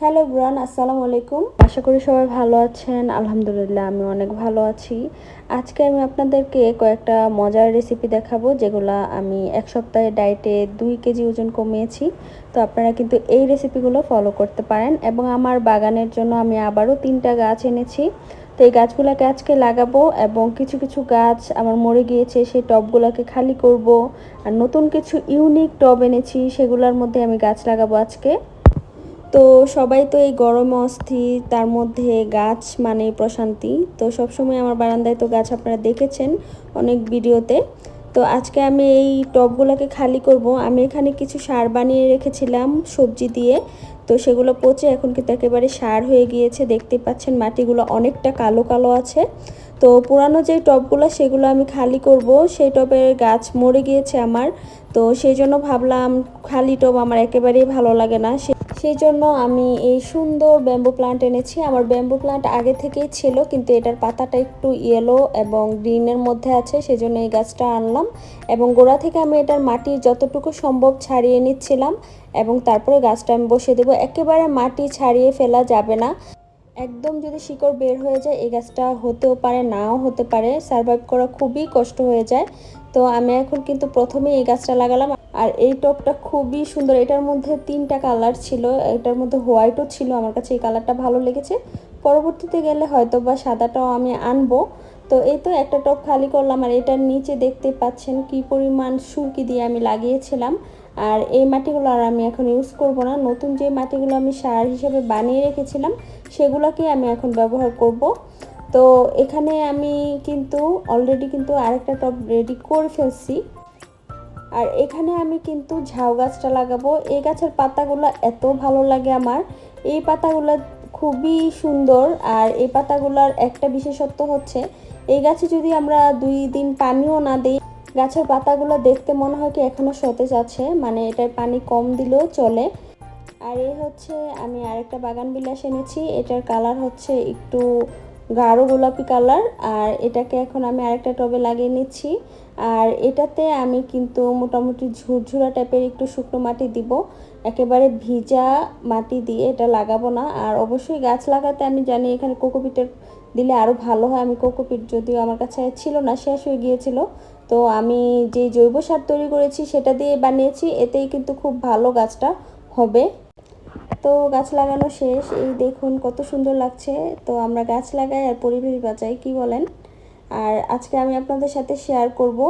Hello bran, আসসালামু আলাইকুম। আশা করি সবাই ভালো আছেন। আলহামদুলিল্লাহ, আমি অনেক ভালো আছি। আজকে আমি আপনাদেরকে কয়েকটা মজার রেসিপি দেখাবো, যেগুলো আমি এক সপ্তাহে ডায়েটে দুই কেজি ওজন কমিয়েছি। তো আপনারা কিন্তু এই রেসিপিগুলো ফলো করতে পারেন এবং আমার বাগানের জন্য আমি আবারও তিনটা গাছ এনেছি। তো এই গাছগুলোকে আজকে লাগাবো এবং কিছু কিছু গাছ আমার মরে গিয়েছে, সেই টবগুলোকে খালি করব। আর নতুন কিছু ইউনিক টব এনেছি, সেগুলোর মধ্যে আমি গাছ লাগাবো আজকে। তো সবাই তো এই গরমে অস্থির, তার মধ্যে গাছ মানে প্রশান্তি। তো সবসময় আমার বারান্দায় তো গাছ আপনারা দেখেছেন অনেক ভিডিওতে। তো আজকে আমি এই টবগুলোকে খালি করব। আমি এখানে কিছু সার বানিয়ে রেখেছিলাম সবজি দিয়ে। তো সেগুলো পচে এখন কিন্তু একেবারে সার হয়ে গিয়েছে। দেখতে পাচ্ছেন মাটিগুলো অনেকটা কালো কালো আছে। তো পুরানো যে টবগুলো সেগুলো আমি খালি করব। সেই টবের গাছ মরে গিয়েছে আমার। তো সেই জন্য ভাবলাম খালি টব আমার একেবারেই ভালো লাগে না। সেই জন্য আমি এই সুন্দর ব্যাম্বু প্লান্ট এনেছি। আমার ব্যাম্বু প্লান্ট আগে থেকেই ছিল, কিন্তু এটার পাতাটা একটু ইয়েলো এবং গ্রিনের মধ্যে আছে, সেজন্য এই গাছটা আনলাম এবং গোড়া থেকে আমি এটার মাটি যতটুকু সম্ভব ছাড়িয়ে নিচ্ছিলাম এবং তারপরে গাছটা আমি বসে দেবো। একেবারে মাটি ছাড়িয়ে ফেলা যাবে না। একদম যদি শিকড় বের হয়ে যায়, এই গাছটা হতেও পারে, নাও হতে পারে। সার্ভাইভ করা খুবই কষ্ট হয়ে যায়। তো আমি এখন কিন্তু প্রথমে এই গাছটা লাগালাম। আর এই টপটা খুবই সুন্দর। এটার মধ্যে তিনটা কালার ছিল। এটার মধ্যে হোয়াইটও ছিল। আমার কাছে এই কালারটা ভালো লেগেছে। পরবর্তীতে গেলে হয়তো বা সাদাটাও আমি আনব। তো এই তো একটা টপ খালি করলাম আর এটার নিচে দেখতে পাচ্ছেন কি পরিমাণ সুরকি দিয়ে আমি লাগিয়েছিলাম। আর এই মাটিগুলো আর আমি এখন ইউজ করব না। নতুন যে মাটিগুলো আমি সার হিসেবে বানিয়ে রেখেছিলাম, সেগুলোকে আমি এখন ব্যবহার করব। তো এখানে আমি কিন্তু অলরেডি কিন্তু আরেকটা টপ রেডি করে ফেলছি। আর এখানে আমি কিন্তু ঝাউ গাছটা লাগাবো। এই গাছের পাতাগুলো এত ভালো লাগে আমার। এই পাতাগুলো খুবই সুন্দর আর এই পাতাগুলোর একটা বিশেষত্ব হচ্ছে, এই গাছে যদি আমরা দুই দিন পানিও না দিই, গাছের পাতাগুলো দেখতে মনে হয় কি এখনও সতেজ আছে মানে এটার পানি কম দিলেও চলে। আর এই হচ্ছে আমি আরেকটা বাগান বিলাস এনেছি, এটার কালার হচ্ছে একটু গাঢ় গোলাপি কালার, আর এটাকে এখন আমি আরেকটা টবে লাগিয়ে নিচ্ছি। আর এটাতে আমি কিন্তু মোটামুটি ঝুরঝুরা টাইপের একটু শুকনো মাটি দিব। একেবারে ভিজা মাটি দিয়ে এটা লাগাবো না। আর অবশ্যই গাছ লাগাতে আমি জানি এখানে কোকোপিটের দিলে আরও ভালো হয়। আমি কোকোপিট যদিও আমার কাছে ছিল না, শেষ হয়ে গিয়েছিল। তো আমি যে জৈব সার তৈরি করেছি সেটা দিয়ে বানিয়েছি। এতেই কিন্তু খুব ভালো গাছটা হবে। তো গাছ লাগানো শেষ। এই দেখুন কত সুন্দর লাগছে। তো আমরা গাছ লাগাই আর পরিবেশ বাঁচাই, কি বলেন? আর আজকে আমি আপনাদের সাথে শেয়ার করব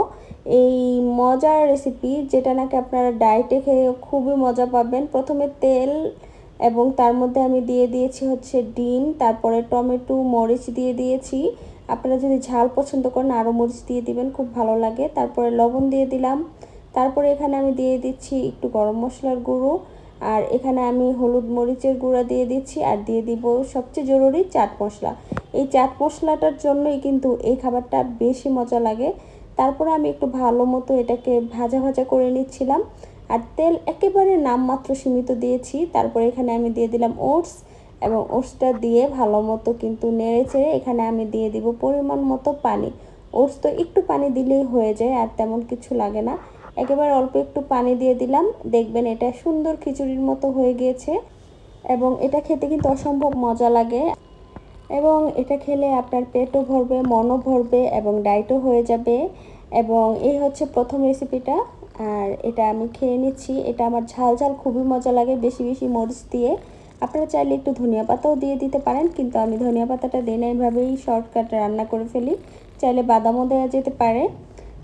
এই মজার রেসিপি যেটা নাকি আপনারা ডায়েটে খেয়ে খুবই মজা পাবেন। প্রথমে তেল এবং তার মধ্যে আমি দিয়ে দিয়েছি হচ্ছে ডিম, তারপরে টমেটো, মরিচ দিয়ে দিয়েছি। আপনারা যদি ঝাল পছন্দ করেন আরও মরিচ দিয়ে দিবেন, খুব ভালো লাগে। তারপরে লবণ দিয়ে দিলাম। তারপরে এখানে আমি দিয়ে দিচ্ছি একটু গরম মশলার গুঁড়ো। আর এখানে আমি হলুদ মরিচের গুঁড়া দিয়ে দিচ্ছি আর দিয়ে দিব সবচেয়ে জরুরি চাট মশলা। এই চাট মশলাটার জন্যই কিন্তু এই খাবারটা বেশি মজা লাগে। তারপরে আমি একটু ভালো মতো এটাকে ভাজা ভাজা করে নিচ্ছিলাম। আর তেল একেবারে নামমাত্র সীমিত দিয়েছি। তারপরে এখানে আমি দিয়ে দিলাম ওটস এবং ওটসটা দিয়ে ভালো মতো কিন্তু নেড়ে চেড়ে এখানে আমি দিয়ে দিব পরিমাণ মতো পানি। ওটস তো একটু পানি দিলেই হয়ে যায়, আর তেমন কিছু লাগে না। একেবারে অল্প একটু পানি দিয়ে দিলাম। দেখবেন এটা সুন্দর খিচুড়ির মতো হয়ে গিয়েছে এবং এটা খেতে কিন্তু অসম্ভব মজা লাগে। এবং এটা খেলে আপনার পেটও ভরবে, মনও ভরবে এবং ডায়েটও হয়ে যাবে। এবং এই হচ্ছে প্রথম রেসিপিটা আর এটা আমি খেয়ে নিচ্ছি। এটা আমার ঝাল ঝাল খুবই মজা লাগে বেশি বেশি মরিচ দিয়ে। আপনারা চাইলে একটু ধনিয়া পাতাও দিয়ে দিতে পারেন, কিন্তু আমি ধনিয়া পাতাটা দিই না এইভাবেই শর্টকাট রান্না করে ফেলি। চাইলে বাদামও দেওয়া যেতে পারে।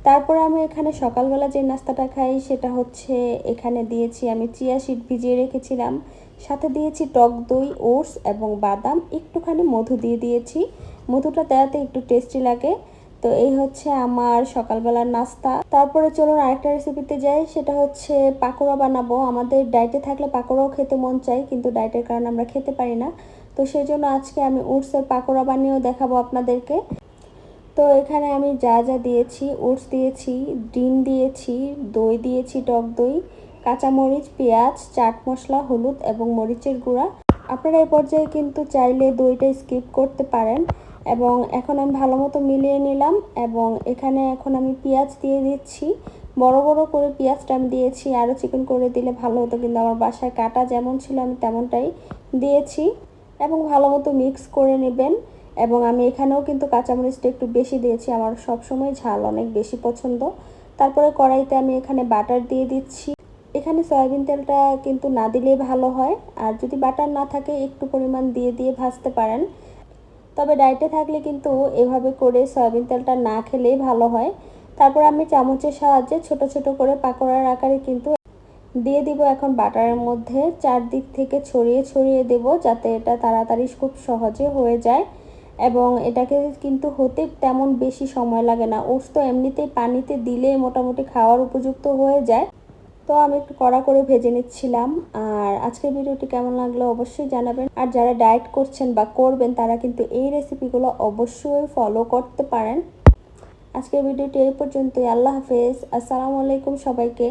তারপরে আমি এখানে সকালবেলা যে নাস্তাটা খাই সেটা হচ্ছে এখানে দিয়েছি আমি চিয়া সিড ভিজিয়ে রেখেছিলাম। সাথে দিয়েছি টক দই, ওটস এবং বাদাম। একটুখানি মধু দিয়ে দিয়েছি। মধুটা দেওয়াতে একটু টেস্টি লাগে। তো এই হচ্ছে আমার সকালবেলার নাস্তা। তারপরে চলুন আরেকটা রেসিপিতে যাই, সেটা হচ্ছে পাকোড়া বানাবো। আমাদের ডায়েটে থাকলে পাকোড়াও খেতে মন চাই কিন্তু ডায়েটের কারণে আমরা খেতে পারি না। তো সেই জন্য আজকে আমি ওটসের পাকোড়া বানিয়েও দেখাবো আপনাদেরকে। তো এখানে আমি যা যা দিয়েছি, ওটস দিয়েছি, ডিম দিয়েছি, দই দিয়েছি, টক দই, কাঁচামরিচ, পেঁয়াজ, চাট মশলা, হলুদ এবং মরিচের গুঁড়া। আপনারা এই পর্যায়ে কিন্তু চাইলে দইটা স্কিপ করতে পারেন এবং এখন আমি ভালো মতো মিলিয়ে নিলাম এবং এখানে এখন আমি পেঁয়াজ দিয়ে দিচ্ছি। বড় বড় করে পেঁয়াজটা আমি দিয়েছি, আরও চিকেন করে দিলে ভালো হতো কিন্তু আমার বাসায় কাটা যেমন ছিল আমি তেমনটাই দিয়েছি এবং ভালো মতো মিক্স করে নেবেন। এবং আমি এখানেও কিন্তু কাঁচামরিচটা একটু বেশি দিয়েছি। আমার সবসময় ঝাল অনেক বেশি পছন্দ। তারপরে কড়াইতে আমি এখানে বাটার দিয়ে দিচ্ছি। এখানে সয়াবিন তেলটা কিন্তু না দিলেই ভালো হয়। আর যদি বাটার না থাকে, একটু পরিমাণ দিয়ে দিয়ে ভাজতে পারেন। তবে ডায়েটে থাকলে কিন্তু এভাবে করে সয়াবিন তেলটা না খেলেই ভালো হয়। তারপর আমি চামচের সাহায্যে ছোট ছোট করে পাকোড়ার আকারে কিন্তু দিয়ে দিব এখন বাটারের মধ্যে। চারদিক থেকে ছড়িয়ে ছড়িয়ে দেব যাতে এটা তাড়াতাড়ি খুব সহজে হয়ে যায়। এবং এটাকে কিন্তু হতে তেমন বেশি সময় লাগে না। ওটস তো এমনিতেই পানিতে দিলে মোটামুটি খাওয়ার উপযুক্ত হয়ে যায়। তো আমি একটু কড়া করে ভেজে নিচ্ছিলাম। আর আজকের ভিডিওটি কেমন লাগল অবশ্যই জানাবেন। আর যারা ডায়েট করছেন বা করবেন, তারা কিন্তু এই রেসিপিগুলো অবশ্যই ফলো করতে পারেন। আজকের ভিডিওটি এই পর্যন্তই। আল্লাহ হাফেজ। আসসালামু আলাইকুম সবাইকে।